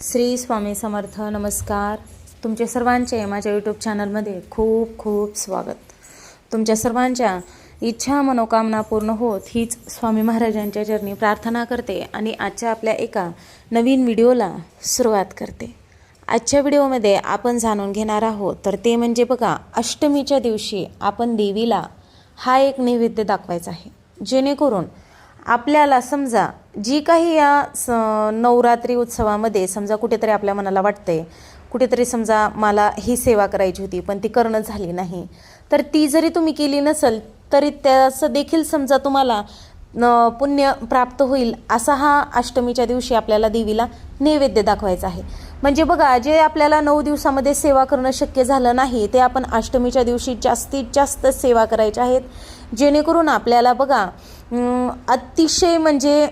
श्री स्वामी समर्थ नमस्कार. तुमचे सर्वांचे माझ्या यूट्यूब चॅनलमध्ये खूप खूप स्वागत. तुमच्या सर्वांच्या इच्छा मनोकामना पूर्ण होत हीच स्वामी महाराजांच्या चरणी प्रार्थना करते आणि आजच्या आपल्या एका नवीन व्हिडिओला सुरुवात करते. आजच्या व्हिडिओमध्ये आपण जाणून घेणार आहोत तर ते म्हणजे बघा अष्टमीच्या दिवशी आपण देवीला हा एक नैवेद्य दाखवायचा आहे. जेणेकरून आपल्याला समजा जी काही या स नवरात्री उत्सवामध्ये समजा कुठेतरी आपल्या मनाला वाटते कुठेतरी समजा मला ही सेवा करायची होती पण ती करणं झाली नाही तर ती जरी तुम्ही केली नसेल तरी त्याचं देखील समजा तुम्हाला न पुण्य प्राप्त होईल असा हा अष्टमीच्या दिवशी आपल्याला देवीला नैवेद्य दाखवायचा आहे. म्हणजे बघा जे आपल्याला नऊ दिवसामध्ये सेवा करणं शक्य झालं नाही ते आपण अष्टमीच्या दिवशी जास्तीत जास्त सेवा करायच्या आहेत जेणेकरून आपल्याला बघा अतिशय म्हणजे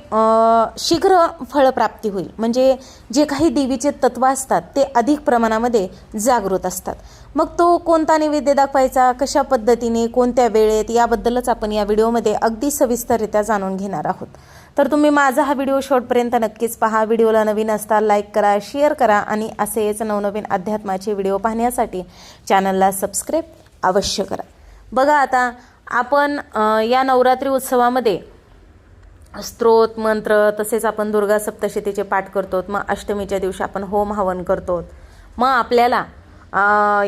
शीघ्र फळप्राप्ती होईल. म्हणजे जे काही देवीचे तत्व असतात ते अधिक प्रमाणामध्ये जागृत असतात. मग तो कोणता नैवेद्य दाखवायचा? कशा पद्धतीने? कोणत्या वेळेत? याबद्दलच आपण या व्हिडिओमध्ये अगदी सविस्तररित्या जाणून घेणार आहोत. तर तुम्ही माझा हा व्हिडिओ शॉर्टपर्यंत नक्कीच पहा. व्हिडिओला नवीन असता लाईक करा शेअर करा आणि असेच नवनवीन अध्यात्माचे व्हिडिओ पाहण्यासाठी चॅनलला सबस्क्राईब अवश्य करा. बघा आता आपण या नवरात्री उत्सवामध्ये स्त्रोत मंत्र तसेच आपण दुर्गा सप्तशतीचे पाठ करतो मग अष्टमीच्या दिवशी आपण होम हवन करतो मग आपल्याला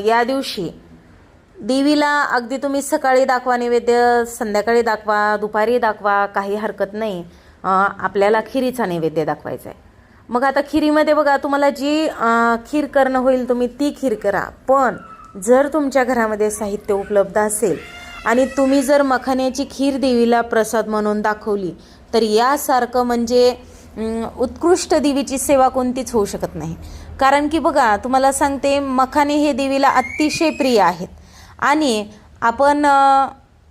या दिवशी देवीला अगदी तुम्ही सकाळी दाखवा नैवेद्य संध्याकाळी दाखवा दुपारी दाखवा काही हरकत नाही. आपल्याला खिरीचा नैवेद्य दाखवायचा आहे मग आता खिरीमध्ये बघा तुम्हाला जी खीर करणं होईल तुम्ही ती खीर करा. पण जर तुमच्या घरामध्ये साहित्य उपलब्ध असेल आणि तुम्ही जर मखाण्याची खीर देवीला प्रसाद म्हणून दाखवली तर यासारखं म्हणजे उत्कृष्ट देवीची सेवा कोणतीच होऊ शकत नाही. कारण की बघा तुम्हाला सांगते मखाने हे देवीला अतिशय प्रिय आहेत. आणि आपण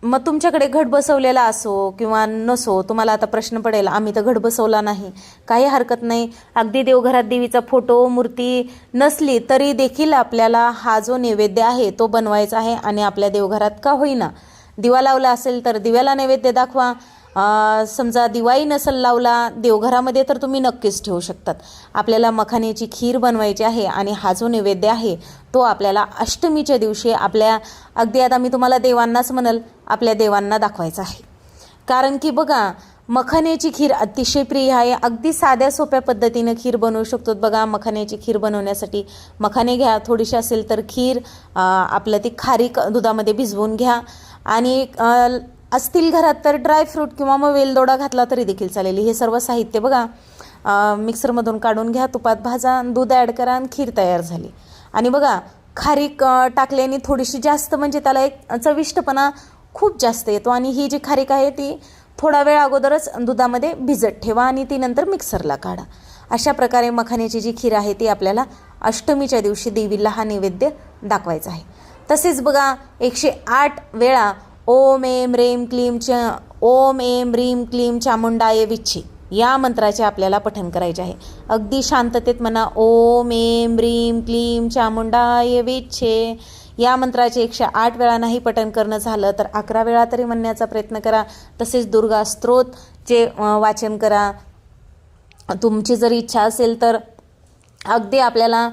मग तुमच्याकडे घट बसवलेला असो किंवा नसो तुम्हाला आता प्रश्न पडेल आम्ही तर घट बसवला नाही. काही हरकत नाही. अगदी देवघरात देवीचा फोटो मूर्ती नसली तरी देखील आपल्याला हा जो नैवेद्य आहे तो बनवायचा आहे आणि आपल्या देवघरात का होईना. दिवा लावला असेल तर दिव्याला नैवेद्य दाखवा. समजा दिवाळी नसेल लावला देवघरामध्ये तर तुम्ही नक्कीच ठेवू शकतात. आपल्याला मखाण्याची खीर बनवायची आहे आणि हा जो नैवेद्य आहे तो आपल्याला अष्टमीच्या दिवशी आपल्या अगदी आता मी तुम्हाला देवांनाच म्हणल आपल्या देवांना दाखवायचा आहे. कारण की बघा मखाण्याची खीर अतिशय प्रिय आहे. अगदी साध्या सोप्या पद्धतीनं खीर बनवू शकतो. बघा मखाण्याची खीर बनवण्यासाठी मखाने घ्या थोडीशी असेल तर खीर आपलं ती खारीक दुधामध्ये भिजवून घ्या. आणि असतील घरात तर ड्रायफ्रूट किंवा मग वेलदोडा घातला तरी देखील चालेल. हे सर्व साहित्य बघा. मिक्सरमधून काढून घ्या. तुपात भाजा दूध ॲड करा आणि खीर तयार झाली. आणि बघा खारीक टाकल्याने थोडीशी जास्त म्हणजे त्याला एक चविष्टपणा खूप जास्त येतो. आणि ही जी खारीक आहे ती थोडा वेळ अगोदरच दुधामध्ये भिजत ठेवा आणि ती नंतर मिक्सरला काढा. अशा प्रकारे मखाण्याची जी खीर आहे ती आपल्याला अष्टमीच्या दिवशी देवीला हा नैवेद्य दाखवायचा आहे. तसेच बघा एकशे आठ वेळा ओम एम रेम क्लीम च ओम एम रीम क्लीम चामुंडाय विच्छी. या मंत्राचे आपल्याला पठन करायचे आहे. अगदी शांततेत म्हणा ओम एम रीम क्लीम चामुंडाय विच्छे. या मंत्राचे एकशे आठ वेळा नाही पठन करणं झालं तर अकरा वेळा तरी म्हणण्याचा प्रयत्न करा. तसेच दुर्गा स्तोत्रचे वाचन करा. तुमची जर इच्छा असेल तर अगदी आपल्याला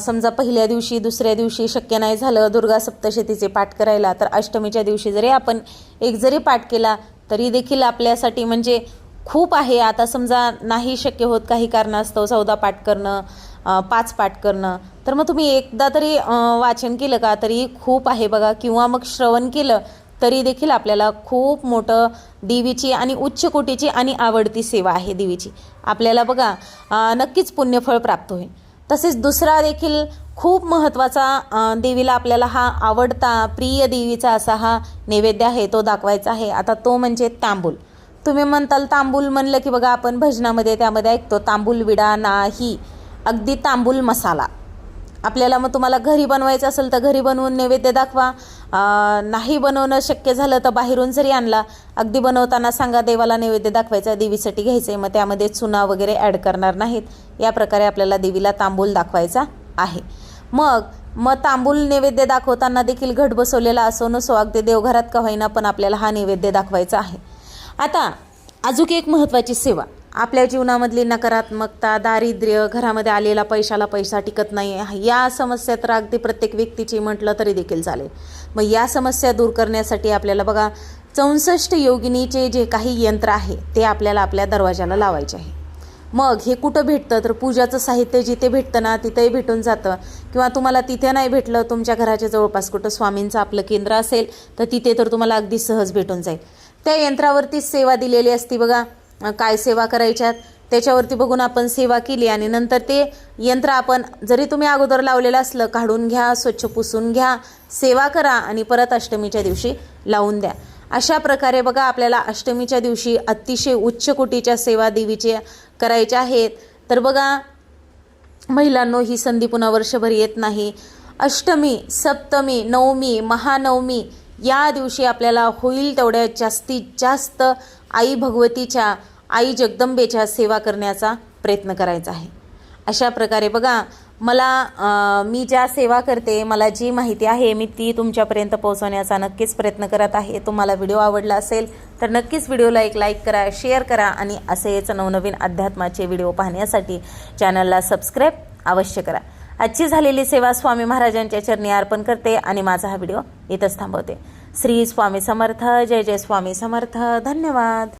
समजा पहिल्या दिवशी दुसऱ्या दिवशी शक्य नाही झालं दुर्गा सप्तशतीचे पाठ करायला तर अष्टमीच्या दिवशी जरी आपण एक जरी पाठ केला तरी देखील आपल्यासाठी म्हणजे खूप आहे. आता समजा नाही शक्य होत काही कारणास्तव चौदा पाठ करणं पाच पाठ करणं तर मग तुम्ही एकदा तरी वाचन केलं का? तरी खूप आहे बघा. किंवा मग श्रवण केलं तरी देखील आपल्याला खूप मोठं देवीची आणि उच्च कोटीची आणि आवडती सेवा आहे देवीची. आपल्याला बघा नक्कीच पुण्यफळ प्राप्त होईल. तसेच दुसरा देखील खूप महत्त्वाचा देवीला आपल्याला हा आवडता प्रिय देवीचा असा हा नैवेद्य आहे तो दाखवायचा आहे. आता तो म्हणजे तांबूल. तुम्ही म्हणताल तांबूल म्हणलं की बघा आपण भजनामध्ये त्यामध्ये ऐकतो तांबूल विडा नाही. अगदी तांबूल मसाला. आपल्याला मग तुम्हाला घरी बनवायचं असेल तर घरी बनवून नैवेद्य दाखवा. नाही बनवणं शक्य झालं तर बाहेरून जरी आणला अगदी बनवताना सांगा देवाला नैवेद्य दाखवायचा देवीसाठी घ्यायचं आहे मग त्यामध्ये चुना वगैरे ॲड करणार नाहीत. या प्रकारे आपल्याला देवीला तांबूल दाखवायचा आहे. मग मग तांबूल नैवेद्य दाखवताना देखील घट बसवलेला असो नसो अगदी देवघरात का होईना पण आपल्याला हा नैवेद्य दाखवायचा आहे. आता अजून एक महत्त्वाची सेवा. आपल्या जीवनामधली नकारात्मकता दारिद्र्य घरामध्ये आलेला पैशाला पैसा टिकत नाही या समस्या तर अगदी प्रत्येक व्यक्तीची म्हटलं तरी देखील चालेल. मग या समस्या दूर करण्यासाठी आपल्याला बघा चौसष्ट योगिनीचे जे काही यंत्र आहे ते आपल्याला आपल्या दरवाजाला लावायचे आहे. मग हे कुठं भेटतं? तर पूजाचं साहित्य जिथे भेटतं ना तिथेही भेटून जातं. किंवा तुम्हाला तिथे नाही भेटलं तुमच्या घराच्या जवळपास कुठं स्वामींचं आपलं केंद्र असेल तर तिथे तर तुम्हाला अगदी सहज भेटून जाईल. त्या यंत्रावरतीच सेवा दिलेली असती बघा काय सेवा करायच्यात त्याच्यावरती बघून आपण सेवा केली आणि नंतर ते यंत्र आपण जरी तुम्ही अगोदर लावलेलं असलं काढून घ्या स्वच्छ पुसून घ्या सेवा करा आणि परत अष्टमीच्या दिवशी लावून द्या. अशा प्रकारे बघा आपल्याला अष्टमीच्या दिवशी अतिशय उच्च कोटीच्या सेवा देवीच्या करायच्या आहेत. तर बघा महिलांनो ही संधी पुन्हा वर्षभर येत नाही. अष्टमी सप्तमी नवमी महानवमी या दिवशी आपल्याला होईल तेवढ्या जास्तीत जास्त आई भगवतीच्या आई जगदंबेच्या सेवा करण्याचा प्रयत्न करायचा आहे. अशा प्रकारे बघा मला मी ज्या सेवा करते मला जी माहिती आहे मी ती तुमच्यापर्यंत पोहोचवण्याचा नक्कीच प्रयत्न करत आहे. तुम्हाला व्हिडिओ आवडला असेल तर नक्कीच व्हिडिओला एक लाईक करा शेअर करा आणि असेच नवनवीन अध्यात्माचे व्हिडिओ पाहण्यासाठी चॅनलला सबस्क्राईब अवश्य करा. आजची झालेली सेवा स्वामी महाराजांच्या चरणी अर्पण करते आणि माझा हा व्हिडिओ इथंच थांबवते. श्री स्वामी समर्थ जय जय स्वामी समर्थ. धन्यवाद.